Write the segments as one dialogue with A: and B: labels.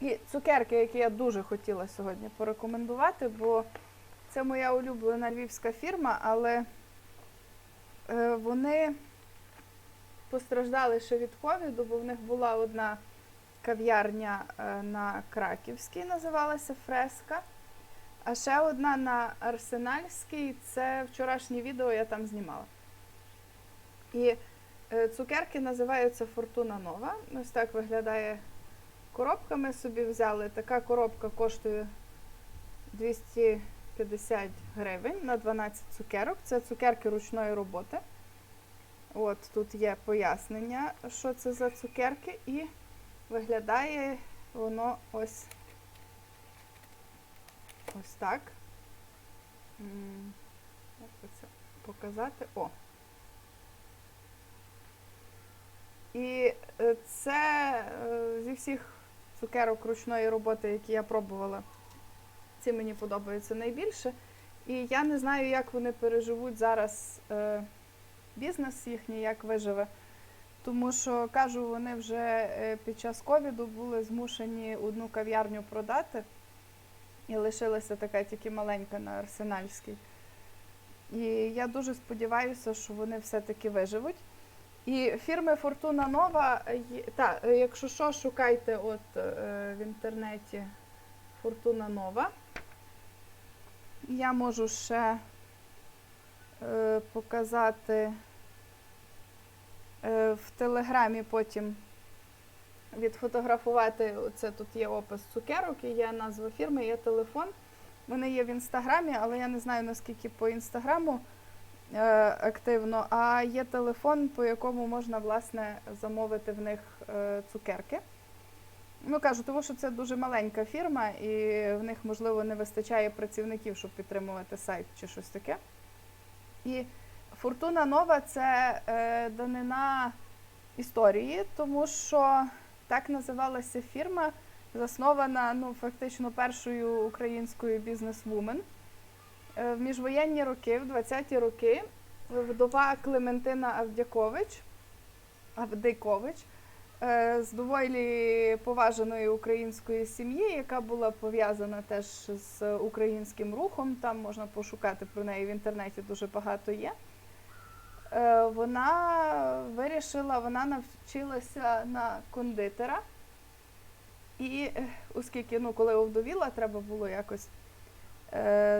A: І цукерки, які я дуже хотіла сьогодні порекомендувати, бо це моя улюблена львівська фірма, але е, вони постраждали ще від ковіду, бо в них була одна кав'ярня е, на Краківській, називалася Фреска. А ще одна на Арсенальській. Це вчорашнє відео я там знімала. І е, цукерки називаються Фортуна Нова. Ось так виглядає коробка. Ми собі взяли. Така коробка коштує 250 гривень на 12 цукерок. Це цукерки ручної роботи. От тут є пояснення, що це за цукерки, і виглядає воно ось ось так. Як це показати? О. І е, це е, зі всіх цукерок ручної роботи, які я пробувала, ці мені подобаються найбільше. І я не знаю, як вони переживуть зараз е, бізнес їхній, як виживе. Тому що, кажу, вони вже е, під час ковіду були змушені одну кав'ярню продати. І лишилася така тільки маленька на Арсенальській. І я дуже сподіваюся, що вони все-таки виживуть. І фірми Фортуна Нова, е, та, е, якщо що, шукайте от е, в інтернеті Фортуна Нова. Я можу ще показати в Телеграмі потім відфотографувати. Це тут є опис цукерок, і є назва фірми, є телефон. Вони є в інстаграмі, але я не знаю наскільки по інстаграму активно. А є телефон, по якому можна власне замовити в них е, цукерки. Ну кажу, тому що це дуже маленька фірма, і в них, можливо, не вистачає працівників, щоб підтримувати сайт чи щось таке. І Фортуна Нова це е, данина історії, тому що так називалася фірма, заснована ну, фактично першою українською бізнес-вумен. Е, В міжвоєнні роки, в 20-ті роки, вдова Клементина Авдякович, Авдейкович е, з доволі поважаної української сім'ї, яка була пов'язана теж з українським рухом. Там можна пошукати про неї в інтернеті дуже багато є. Е, Вона вирішила, вона навчилася на кондитера. І оскільки, ну, коли овдовіла, треба було якось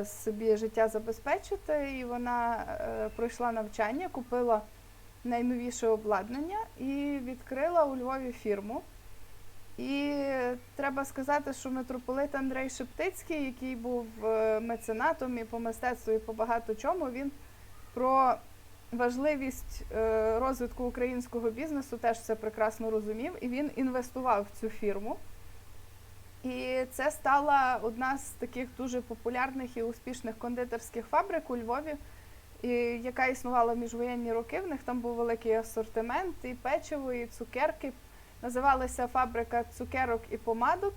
A: собі життя забезпечити, і вона е, пройшла навчання, купила найновіше обладнання і відкрила у Львові фірму. І треба сказати, що митрополит Андрей Шептицький, який був е, меценатом і по мистецтву, і по багато чому, він про важливість е, розвитку українського бізнесу теж це прекрасно розумів, і він інвестував в цю фірму. І це стала одна з таких дуже популярних і успішних кондитерських фабрик у Львові, і, яка існувала в міжвоєнні роки. В них там був великий асортимент, і печиво, і цукерки. Називалася фабрика цукерок і помадок,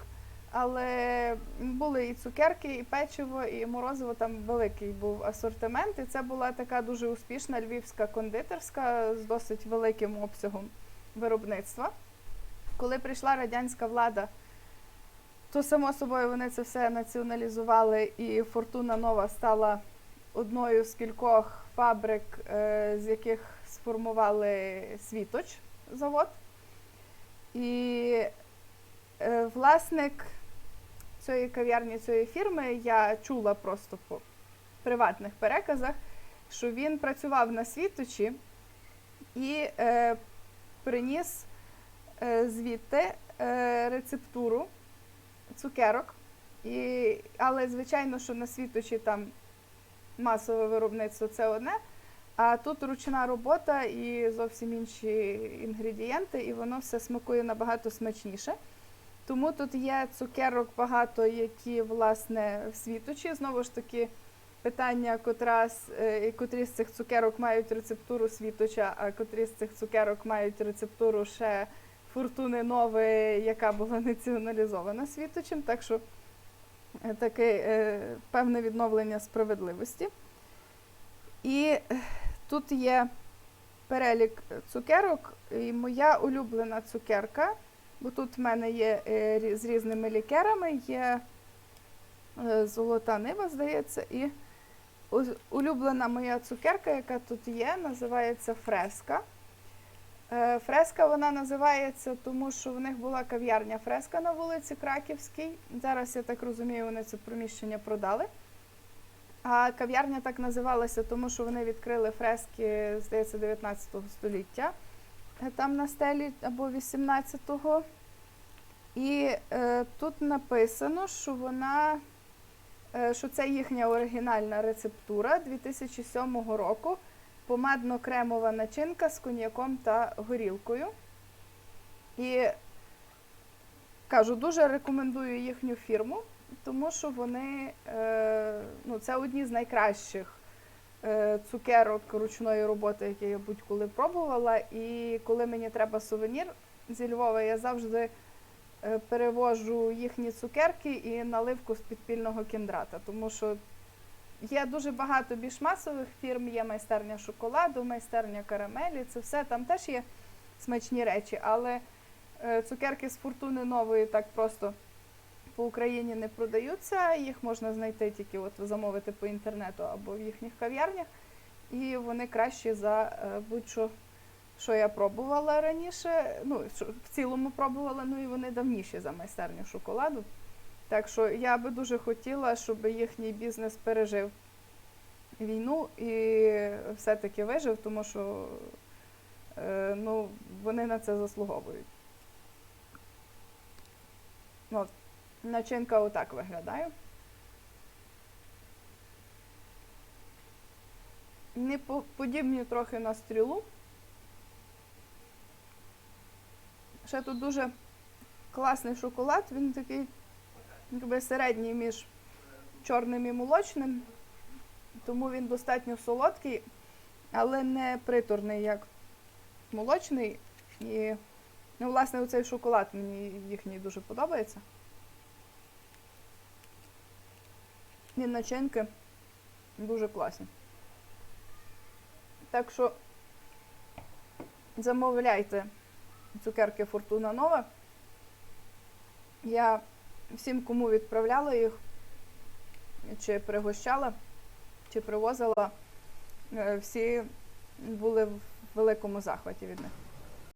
A: але були і цукерки, і печиво, і морозиво. Там великий був асортимент. І це була така дуже успішна львівська кондитерська з досить великим обсягом виробництва. Коли прийшла радянська влада, то само собою вони це все націоналізували, і Фортуна Нова стала одною з кількох фабрик, е, з яких сформували світоч завод. І е, власник цієї кав'ярні, цієї фірми, я чула просто по приватних переказах, що він працював на світочі і е, приніс звідти рецептуру цукерок. І, але, звичайно, що на світочі там масове виробництво це одне, а тут ручна робота і зовсім інші інгредієнти, і воно все смакує набагато смачніше. Тому тут є цукерок багато, які власне в світочі. Знову ж таки, питання, котра з, е, котрі з цих цукерок мають рецептуру світоча, а котрі з цих цукерок мають рецептуру ще фортуни нової, яка була націоналізована світочем. Так що е, таке е, певне відновлення справедливості. І е, тут є перелік цукерок, і моя улюблена цукерка Бо тут в мене є з різними лікерами, є золота нива, здається, і улюблена моя цукерка, яка тут є, називається фреска. Е, Фреска вона називається, тому що в них була кав'ярня фреска на вулиці Краківській. Зараз, я так розумію, вони це приміщення продали. А кав'ярня так називалася, тому що вони відкрили фрески, здається, 19 століття там на стелі або 18-го. І е, тут написано, що вона, е, що це їхня оригінальна рецептура 2007 року. Помадно-кремова начинка з коньяком та горілкою. І кажу, дуже рекомендую їхню фірму, тому що вони е, ну, це одні з найкращих е, цукерок ручної роботи, які я будь-коли пробувала. І коли мені треба сувенір зі Львова, я завжди е, перевожу їхні цукерки і наливку з підпільного кіндрата, тому що є дуже багато більш масових фірм, є майстерня шоколаду, майстерня карамелі, це все там теж є смачні речі, але е, цукерки з фортуни нової так просто по Україні не продаються. Їх можна знайти тільки от замовити по інтернету або в їхніх кав'ярнях. І вони кращі за е, будь-що, що я пробувала раніше. Ну, в цілому пробувала, ну і вони давніші за майстерню шоколаду. Так що я би дуже хотіла, щоб їхній бізнес пережив війну і все-таки вижив, тому що е, ну, вони на це заслуговують. От, начинка отак виглядає. Не подібні трохи на стрілу. Ще тут дуже класний шоколад, він такий якби середній між чорним і молочним, тому він достатньо солодкий, але не приторний, як молочний. І, ну, власне, оцей шоколад мені їхній дуже подобається. І начинки дуже класні. Так що замовляйте цукерки Фортуна Нова. Я всім, кому відправляла їх, чи пригощала, чи привозила, е, всі були в великому захваті від них.